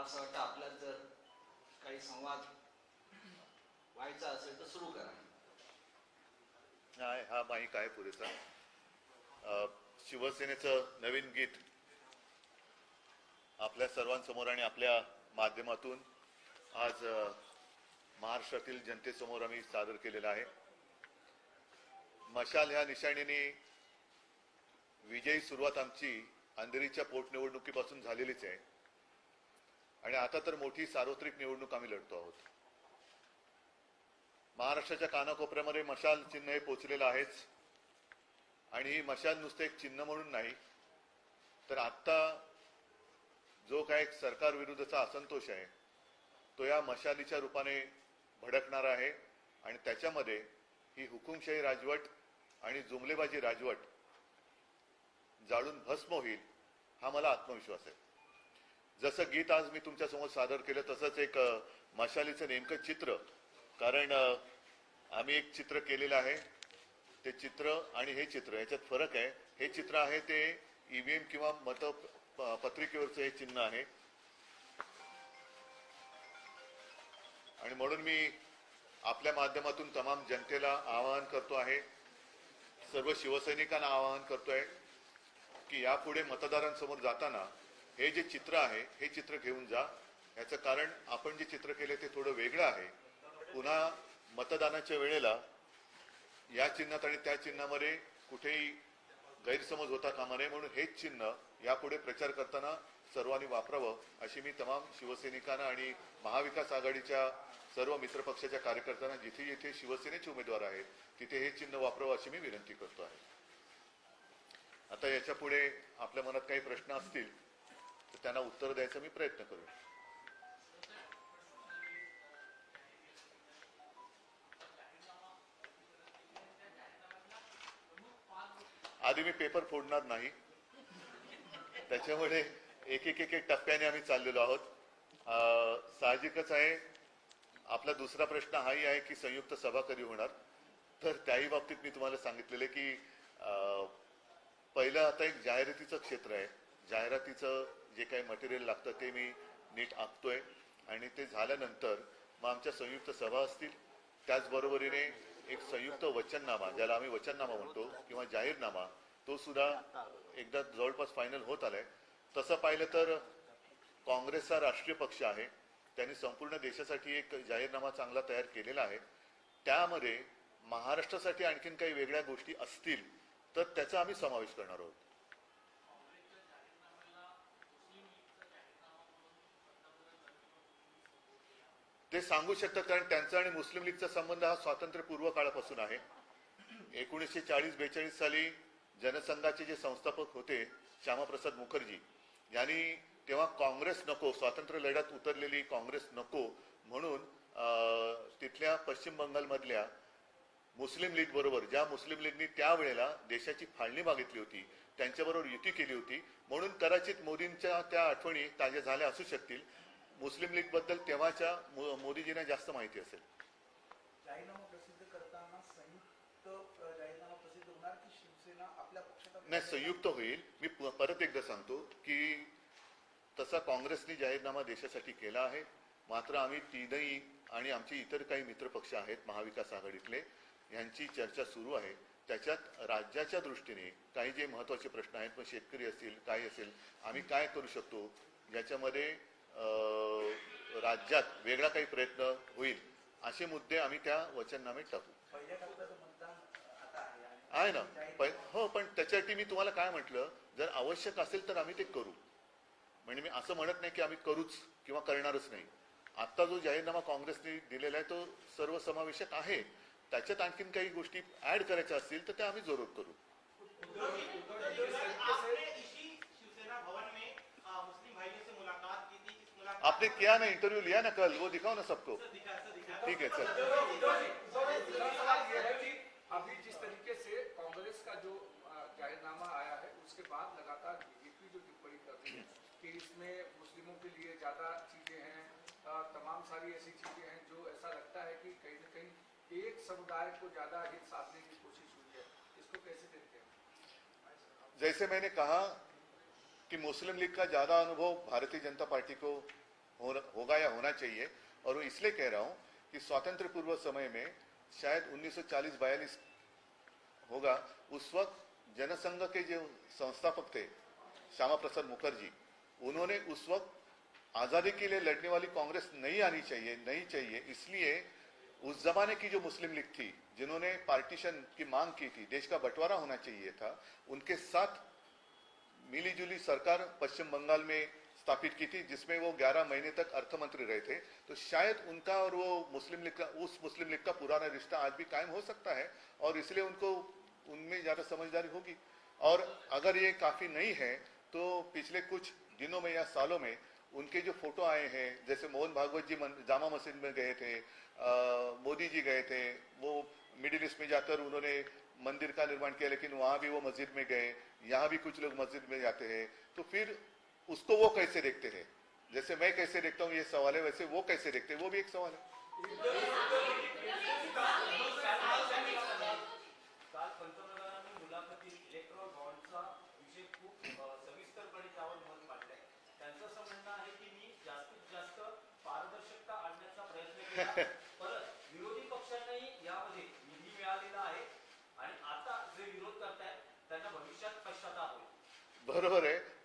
मला असं वाटतं आपल्यात जर काही संवाद व्हायचा असेल तर सुरू करा. नाही हा माहीत आहे पुरेसा. शिवसेनेचं नवीन गीत आपल्या सर्वांसमोर आणि आपल्या माध्यमातून आज महाराष्ट्रातील जनतेसमोर आम्ही सादर केलेलं आहे. मशाल ह्या निशाणीने विजयी सुरुवात आमची अंधेरीच्या पोटनिवडणुकीपासून झालेलीच आहे. आणि आता तर मोठी सार्वत्रिक निवडणूक आम्ही लढतो आहोत. महाराष्ट्राच्या कानाकोपऱ्यामध्ये मशाल चिन्ह हे पोचलेलं आहेच. आणि ही मशाल नुसतं एक चिन्ह म्हणून नाही तर आत्ता जो काय एक सरकार विरुद्धचा असंतोष आहे तो या मशालीच्या रूपाने भडकणार आहे. आणि त्याच्यामध्ये ही हुकुमशाही राजवट आणि जुमलेबाजी राजवट जाळून भस्म होईल हा मला आत्मविश्वास आहे. जसं गीत आज मी तुमच्यासमोर सादर केलं तसंच एक मशालीचं नेमकं चित्र. कारण आम्ही एक चित्र केलेलं आहे. ते चित्र आणि हे चित्र याच्यात फरक आहे. हे चित्र आहे ते ईव्हीएम किंवा मत पत्रिकेवरचं हे चिन्ह आहे. आणि म्हणून मी आपल्या माध्यमातून तमाम जनतेला आवाहन करतो आहे सर्व शिवसैनिकांना आवाहन करतोय की यापुढे मतदारांसमोर जाताना हे जे चित्र आहे हे चित्र घेऊन जा. याचं कारण आपण जे चित्र केले ते थोडं वेगळं आहे. पुन्हा मतदानाच्या वेळेला या चिन्हात आणि त्या चिन्हामध्ये कुठेही गैरसमज होता कामा नये म्हणून हेच चिन्ह यापुढे प्रचार करताना सर्वांनी वापरावं अशी मी तमाम शिवसैनिकांना आणि महाविकास आघाडीच्या सर्व मित्रपक्षाच्या कार्यकर्त्यांना जिथे जिथे शिवसेनेचे उमेदवार आहेत तिथे हे चिन्ह वापरावं अशी मी विनंती करतो आहे. आता याच्यापुढे आपल्या मनात काही प्रश्न असतील त्यांना उत्तर द्यायचा मी प्रयत्न करू आधी मी पेपर फोडणार नाही. त्याच्यामुळे एक एक एक एक टप्प्याने आम्ही चाललेलो आहोत. साहजिकच आहे आपला दुसरा प्रश्न हाही आहे की संयुक्त सभा कधी होणार? तर त्याही बाबतीत मी तुम्हाला सांगितलेलं आहे की अं, पहिलं आता एक जाहिरातीचं क्षेत्र आहे. जाहिरातीचं जे काही मटेरियल लागतं ते मी नीट आखतोय. आणि ते झाल्यानंतर मग आमच्या संयुक्त सभा असतील. त्याचबरोबरीने एक संयुक्त वचननामा ज्याला आम्ही वचननामा म्हणतो किंवा जाहीरनामा तो सुद्धा एकदा जवळपास फायनल होत आलाय. तसं पाहिलं तर काँग्रेसचा राष्ट्रीय पक्ष आहे. त्यांनी संपूर्ण देशासाठी एक जाहीरनामा चांगला तयार केलेला आहे. त्यामध्ये महाराष्ट्रासाठी आणखीन काही वेगळ्या गोष्टी असतील तर त्याचा आम्ही समावेश करणार आहोत. ते सांगू शकतात कारण त्यांचा आणि मुस्लिम लीगचा संबंध हा स्वातंत्र्यपूर्व काळापासून आहे. एकोणीसशे चाळीस बेचाळीस साली जनसंघाचे जे संस्थापक होते श्यामाप्रसाद मुखर्जी यांनी तेव्हा काँग्रेस नको स्वातंत्र्य लढ्यात उतरलेली काँग्रेस नको म्हणून अं, तिथल्या पश्चिम बंगालमधल्या मुस्लिम लीग बरोबर ज्या मुस्लिम लीगनी त्यावेळेला देशाची फाळणी मागितली होती त्यांच्याबरोबर युती केली होती म्हणून कदाचित मोदींच्या त्या आठवणी ताज्या झाल्या असू शकतील. मुस्लिम लीगबद्दल तेव्हाच्या मोदीजींना जास्त माहिती असेल. जाहीरनामा प्रसिद्ध करताना संयुक्त अ, जाहीरनामा प्रसिद्ध होणार की शिवसेना आपल्या पक्षाचा नाही संयुक्त होईल. मी परत एकदा सांगतो की तसा काँग्रेसने जाहीरनामा देशासाठी केला आहे. मात्र आम्ही तीनही आणि आमचे इतर काही मित्रपक्ष आहेत महाविकास आघाडीतले यांची चर्चा सुरू आहे. त्याच्यात राज्याच्या दृष्टीने काही जे महत्त्वाचे प्रश्न आहेत मग शेतकरी असतील काही असेल आम्ही काय करू शकतो ज्याच्यामध्ये अं, राज्यात वेगळा काही प्रयत्न होईल असे मुद्दे आम्ही त्या वचननामे टाकू. आहे ना. पण हो पण त्याच्यासाठी मी तुम्हाला काय म्हटलं जर आवश्यक असेल तर आम्ही ते करू. म्हणजे मी असं म्हणत नाही की आम्ही करूच किंवा करणारच नाही. आता जो जाहीरनामा काँग्रेसने दिलेला आहे तो सर्वसमावेशक आहे. त्याच्यात आणखीन काही गोष्टी ऍड करायच्या असतील तर त्या आम्ही जरूर करू. आपने किया ना इंटरव्यू लिया ना कल वो दिखाओ ना सबको। ठीक है सर। अभी जिस तरीके से कांग्रेस का जो जाहिरनामा आया है उसके बाद लगातार बीजेपी जो टिप्पणी कर रही है कि इसमें मुस्लिमों के लिए ज़्यादा चीज़ें हैं तमाम सारी ऐसी चीज़ें हैं जो ऐसा लगता है कि कहीं ना कहीं एक समुदाय को ज़्यादा हित साधने की कोशिश हुई है। इसको कैसे देखते हैं? जैसे मैंने कहा कि मुस्लिम लीग का ज़्यादा अनुभव भारतीय जनता पार्टी को हो, होगा या होना चाहिए और वो इसलिए कह रहा हूँ कि स्वातंत्र पूर्व समय में शायद 1940-42 होगा उस वक्त जनसंघ के जो संस्थापक थे श्यामा प्रसाद मुखर्जी उन्होंने उस वक्त आज़ादी के लिए लड़ने वाली कांग्रेस नहीं आनी चाहिए नहीं चाहिए इसलिए उस जमाने की जो मुस्लिम लीग थी जिन्होंने पार्टीशन की मांग की थी देश का बंटवारा होना चाहिए था उनके साथ मिली जुली सरकार पश्चिम बंगाल में स्थापित की थी, जिसमें वो 11 महीने तक अर्थमंत्री रहे थे। तो शायद उनका और वो मुस्लिम लीग का, उस मुस्लिम लीग का पुराना रिश्ता आज भी कायम हो सकता है, और इसलिए उनको उनमें ज़्यादा समझदारी होगी। और अगर ये काफ़ी नहीं है तो पिछले कुछ दिनों में या सालों में उनके जो फ़ोटो आए हैं, जैसे मोहन भागवत जी जामा मस्जिद में गए थे मोदी जी गए थे, वो मिडिल ईस्ट में जाकर उन्होंने मंदिर का निर्माण किया, लेकिन वहाँ भी वो मस्जिद में गए, यहाँ भी कुछ लोग मस्जिद में जाते हैं। तो फिर उसको वो कैसे देखते हैं? जैसे मैं कैसे देखता हूँ ये सवाल है वैसे वो कैसे देखते हैं? वो भी एक सवाल है। विरोधी पक्षांनाही यामध्ये निधी मिळालेला आहे आणि आता जे विरोध करतायत त्यांना भविष्यात पश्चाताप होईल बरोबर आहे.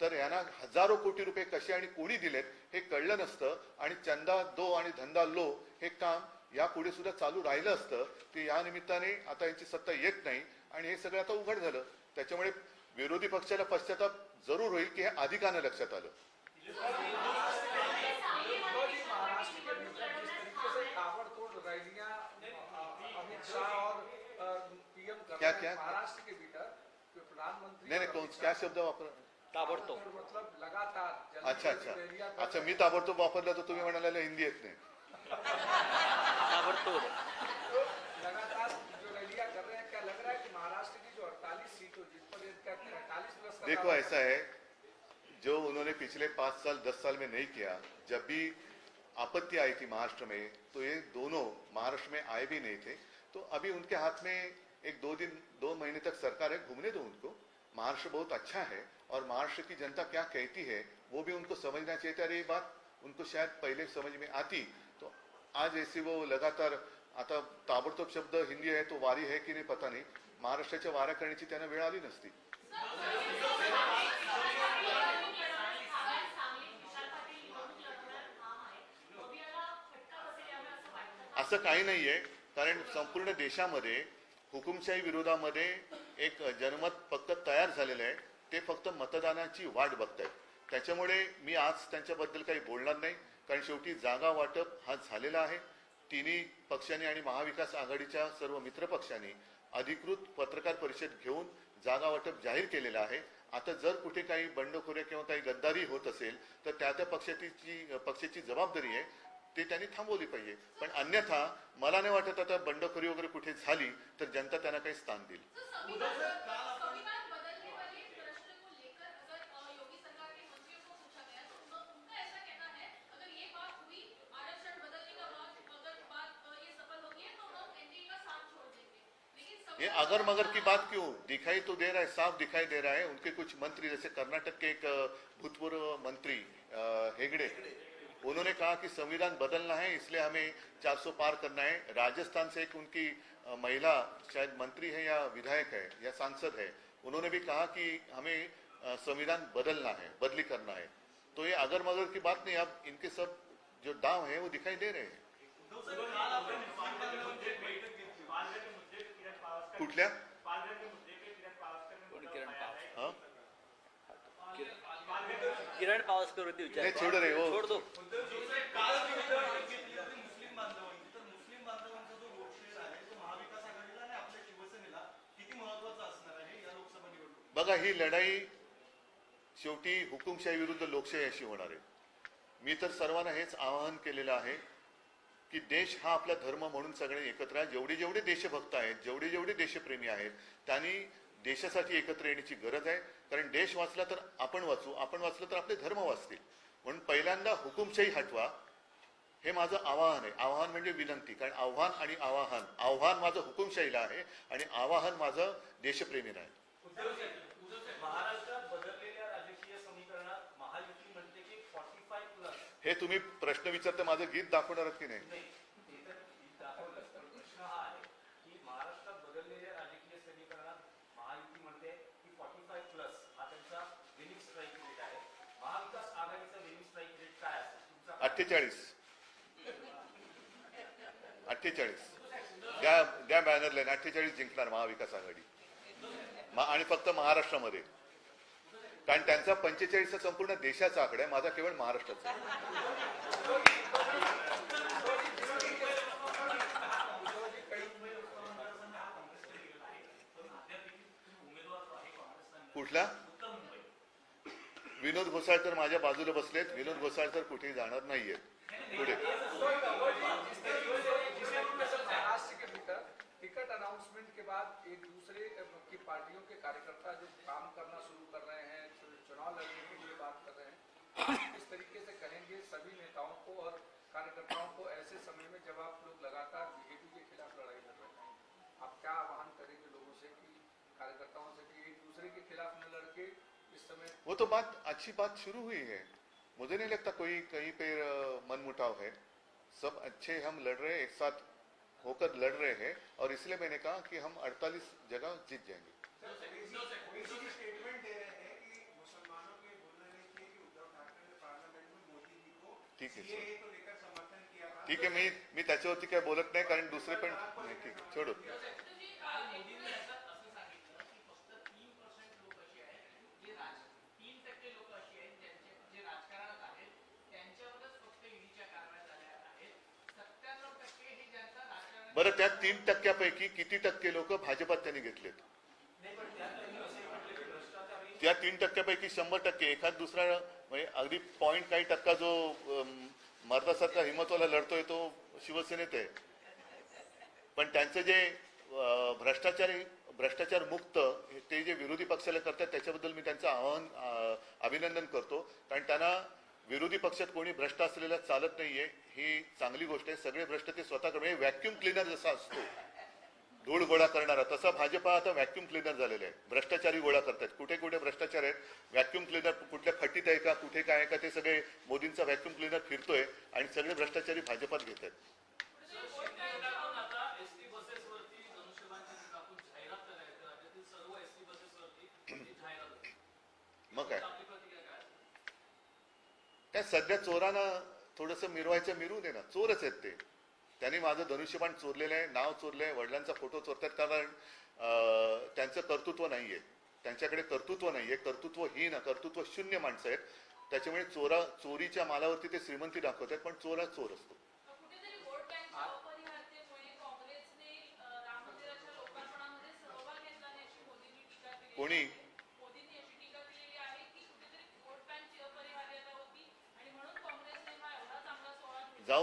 तर यांना हजारो कोटी रुपये कसे आणि कोणी दिलेत हे कळलं नसतं. आणि चंदा दो आणि धंदा लो हे काम यापुढे सुद्धा चालू राहिलं असतं. ते या निमित्ताने आता यांची सत्ता येत नाही. आणि हे सगळं आता उघड झालं. त्याच्यामुळे विरोधी पक्षाला पश्चाताप जरूर होईल की हे अधिकानं लक्षात आलं. के क्या- क्या? के नाही नाही कौन क्या शब्द वापर? मतलब लगातार अच्छा अच्छा. अच्छा मी ताबडतोब वापरलं तर तुम्ही म्हणाला हिंदी येत नाही. ताबडतोब. लगातार जो रैलियाँ कर रहे हैं क्या लग रहा है कि महाराष्ट्र की जो 48 सीट जिस पर इनका 43 प्लस देखो ऐसा है जो उन्होंने पिछले पाँच साल दस साल में नहीं किया जब भी आपत्ति आई थी महाराष्ट्र में तो ये दोनों महाराष्ट्र में आए भी नहीं थे। तो अभी उनके हाथ में एक दो दिन दो महीने तक सरकार है घूमने दो उनको। महाराष्ट्र बहुत अच्छा है और महाराष्ट्र की जनता क्या कहती है वो भी उनको समझना चाहिए। था ये बात उनको शायद पहले समझ में आती। तो आज ऐसे वो लगातार आता ताबडतोब शब्द हिंदी आहे तो वारी है की नाही पता नाही। महाराष्ट्राच्या वाऱ्या करण्याची त्यांना वेळ आली नसती। असं काही नाहीये कारण संपूर्ण देशामध्ये हुकुमशाही विरोधामध्ये एक जनमत फक्त तयार झालेलं आहे. ते फक्त मतदानाची वाट बघतायत. त्याच्यामुळे मी आज त्यांच्याबद्दल काही बोलणार नाही. कारण शेवटी जागा वाटप हा झालेला आहे. तिन्ही पक्षांनी आणि महाविकास आघाडीच्या सर्व मित्र पक्षांनी अधिकृत पत्रकार परिषद घेऊन जागा वाटप जाहीर केलेलं आहे. आता जर कुठे काही बंडखोऱ्या किंवा काही गद्दारी होत असेल तर त्या त्या पक्षाची पक्षाची जबाबदारी आहे. ते त्यांनी थांबवली पाहिजे. पण अन्यथा मला नाही वाटत आता बंडखोरी वगैरे कुठे झाली तर जनता त्यांना काही स्थान देईल. संविधान बदलने वाले प्रश्न को लेकर अगर अ, योगी सरकार के मंत्रियों को पूछा गया तो उनका उनका ऐसा कहना है अगर ये बात हुई आरक्षण बदलने का बात अगर है मगर की बात क्यों? दिखाई तो दे रहा है साफ दिखाई दे रहा है। उनके कुछ मंत्री जैसे कर्नाटक के एक भूतपूर्व मंत्री हेगड़े। उन्होंने कहा कि संविधान बदलना है इसलिए हमें 400 पार करना है। राजस्थान से एक उनकी महिला शायद मंत्री है या विधायक है या सांसद है उन्होंने भी कहा कि हमें संविधान बदलना है बदली करना है। तो ये अगर मगर की बात नहीं अब इनके सब जो दाव है वो दिखाई दे रहे हैं। उद्धव किरण पावसकर होती विचार. नाही छोड रे हो. सोड दो बघा ही लढाई शेवटी हुकुमशाही विरुद्ध लोकशाही अशी होणार आहे. मी तर सर्वांना हेच आवाहन केलेलं आहे की देश हा आपला धर्म म्हणून सगळे एकत्र आहे. जेवढे जेवढे देशभक्त आहेत जेवढे जेवढे देशप्रेमी आहेत त्यांनी देशासाठी एकत्र येण्याची गरज आहे. कारण देश वाचला तर आपण वाचू आपण वाचलं तर आपले धर्म वाचतील. म्हणून पहिल्यांदा हुकुमशाही हटवा. हे माझं आवाहन आहे. आवाहन म्हणजे विनंती. कारण आव्हान आणि आवाहन आव्हान माझं हुकुमशाहीला आहे आणि आवाहन माझं देशप्रेमीला आहे. हे तुम्ही प्रश्न विचारता माझं गीत दाखवणार की नाही नाही हे तर दाखवलं पण प्रश्न हा आहे की महाराष्ट्रात बदललेल्या राजकीय समीकरणात महायुती म्हणते की फॉर्टी फाय प्लस हा त्यांचा विनिंग स्ट्राईक रेट आहे महाविकास आघाडीचा विनिंग स्ट्राईक रेट काय असेल तुमचा अठ्ठेचाळीस. अठ्ठेचाळीस. द्या द्या बॅनर लाईन अठ्ठेचाळीस जिंकणार महाविकास आघाडी. आणि फक्त महाराष्ट्रामध्ये. कारण त्यांचा पंचेचाळीसचा संपूर्ण देशाचा आकडा आहे माझा केवळ महाराष्ट्राचा कुठला? विनोद घोसाळ माझ्या बाजूला बसलेत. विनोद घोसाळ तर जाणार नाहीयेत पुढे. टिकट अनाउंसमेंट के बाद एक दूसरे की पार्टियों के कार्यकर्ता जो काम करना शुरू कर रहे हैं, चुनाव लड़ने के लिए बात कर रहे हैं, इस तरीके से कहेंगे सभी नेताओं वो तो बात अच्छी बात शुरू हुई है। मुझे नहीं लगता कोई कहीं पे मनमुटाव है। सब अच्छे हम लड़ रहे हैं एक साथ होकर लड़ रहे हैं और इसलिए मैंने कहा कि हम 48 जगह जीत जाएँगे। स्टेटमेंट दे रहे हैं कि मुसलमानों के बोलने नहीं किए कि उद्धव ठाकरे ने पार्लियामेंट में मोदी जी को ठीक है सर। को लेकर समर्थन किया था। ठीक आहे मी मी त्याच्यावरती काय बोलत नाही कारण दुसरे पण नाही ठीक आहे छोडो। बरं त्या तीन टक्क्यापैकी किती टक्के लोक भाजपात त्यांनी घेतलेत? त्या तीन टक्क्यापैकी शंभर टक्के एखाद दुसरा म्हणजे अगदी पॉईंट काही टक्का जो मर्दासारखा हिमतवाला लढतोय तो शिवसेनेत आहे. पण त्यांचं जे भ्रष्टाचार भ्रष्टाचारी भ्रष्टाचार मुक्त ते जे विरोधी पक्षाला करतात त्याच्याबद्दल मी त्यांचं आवाहन अभिनंदन करतो. कारण त्यांना विरोधी पक्षात कोणी भ्रष्ट असलेला चालत नाहीये ही चांगली गोष्ट आहे. सगळे भ्रष्ट ते स्वतः व्हॅक्युम म्हणजे क्लिनर जसा असतो धूळ गोळा करणारा तसा भाजपा आता व्हॅक्युम क्लिनर झालेला आहे. भ्रष्टाचारी गोळा करतात. कुठे कुठे भ्रष्टाचार आहेत? व्हॅक्युम क्लिनर कुठल्या खटीत आहे का? कुठे काय आहे का? ते सगळे मोदींचा व्हॅक्युम क्लिनर फिरतोय आणि सगळे भ्रष्टाचारी भाजपात घेत आहेत आता एसटी बसेसवरती धनुष्यबाणची टाकून जाहिरात करायचं राज्यातील सर्व एसटी बसेसवरती जाहिरात होती. मग काय आपली प्रतिक्रिया काय काय सध्या चोरांना थोडस मिरवायचं मिरू दे ना. चोरच आहेत ते. त्यांनी माझं धनुष्यबाण चोरलेलं आहे नाव चोरलं आहे वडिलांचा फोटो चोरतात कारण अं, त्यांचं कर्तृत्व नाहीये. त्यांच्याकडे कर्तृत्व नाहीये. कर्तृत्वहीन कर्तृत्व शून्य माणसं आहेत. त्याच्यामुळे चोरा चोरीच्या मालावरती ते श्रीमंती दाखवतात पण चोरा चोर असतो. कुठेतरी वोट बँकच्या अपरिहार्यतेमुळे काँग्रेसने अ, राम मंदिराच्या लोकार्पणामध्ये सहभाग घेतला नाही अशी मोदींनी टीका केली कोणी? मोदींनी अशी टीका केलेली आहे की कुठेतरी वोट बँकची अपरिहार्यता होती आणि म्हणून काँग्रेसने हा एवढा चांगला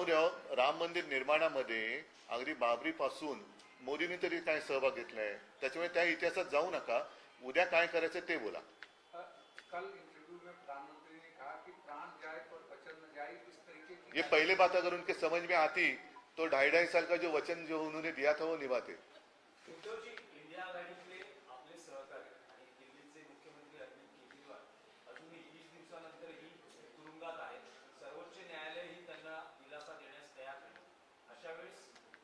द्या राम मंदिर निर्माणामध्ये अगदी बाबरी पासून मोदींनी तरी काय सहभाग घेतलाय? त्याच्यामुळे त्या इतिहासात जाऊ नका. उद्या काय करायचं ते बोला. अ, कल इंटरव्यू में प्रधानमंत्री ने कहा कि प्राण जाए पर वचन न जाए इस तरीके की ये पहले बात अगर उनके समझ में आती तो ढाई ढाई साल का जो वचन जो उन्होंने दिया था वो निभाते सहकारी आणि दिल्लीचे मुख्यमंत्री अरविंद केजरीवाल अजूनही वीस दिवसानंतरही तुरुंगात आहेत सर्वोच्च न्यायालयही त्यांना दिलासा देण्यास तयार नाही अशा वेळेस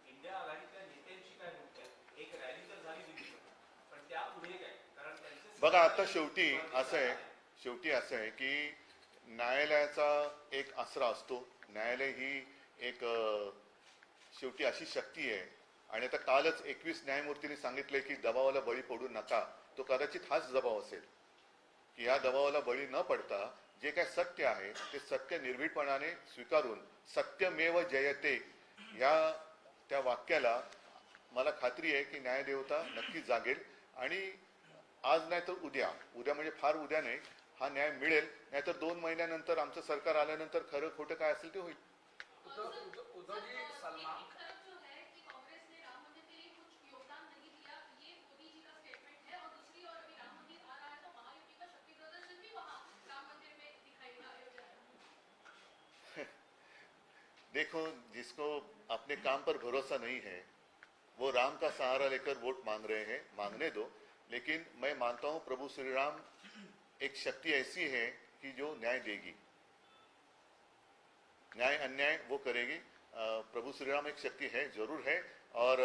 इंडिया आघाडीतल्या नेत्यांची काय भूमिका आहे? एक रॅली तर झाली दिल्लीमध्ये पण त्यापुढे काय कारण त्यांचे बघा आता शेवटी असं आहे शेवटी असं आहे की न्यायालयाचा एक आसरा असतो. न्यायालय ही एक शेवटी अशी शक्ती आहे. आणि आता कालच एकवीस न्यायमूर्तींनी सांगितले की दबावाला बळी पडू नका. तो कदाचित हाच दबाव असेल. की या दबावाला बळी न पडता जे काय सत्य आहे ते सत्य निर्भीडपणाने स्वीकारून सत्यमेव जयते या त्या वाक्याला मला खात्री आहे की न्यायदेवता नक्की जागेल. आणि आज नहीं तो उद्या. उद्या फार उद्या नहीं. हा न्याय मिले नहीं तो दोन महीन आमच सरकार आया नर खोट का हो देखो, जिसको अपने काम पर भरोसा नहीं है, वो राम का सहारा लेकर वोट मांग रहे हैं, मांगने दो। लेकिन मैं मानता हूँ प्रभु श्री राम एक शक्ति ऐसी है कि जो न्याय देगी। न्याय अन्याय वो करेगी। प्रभु श्री राम एक शक्ति है, ज़रूर है और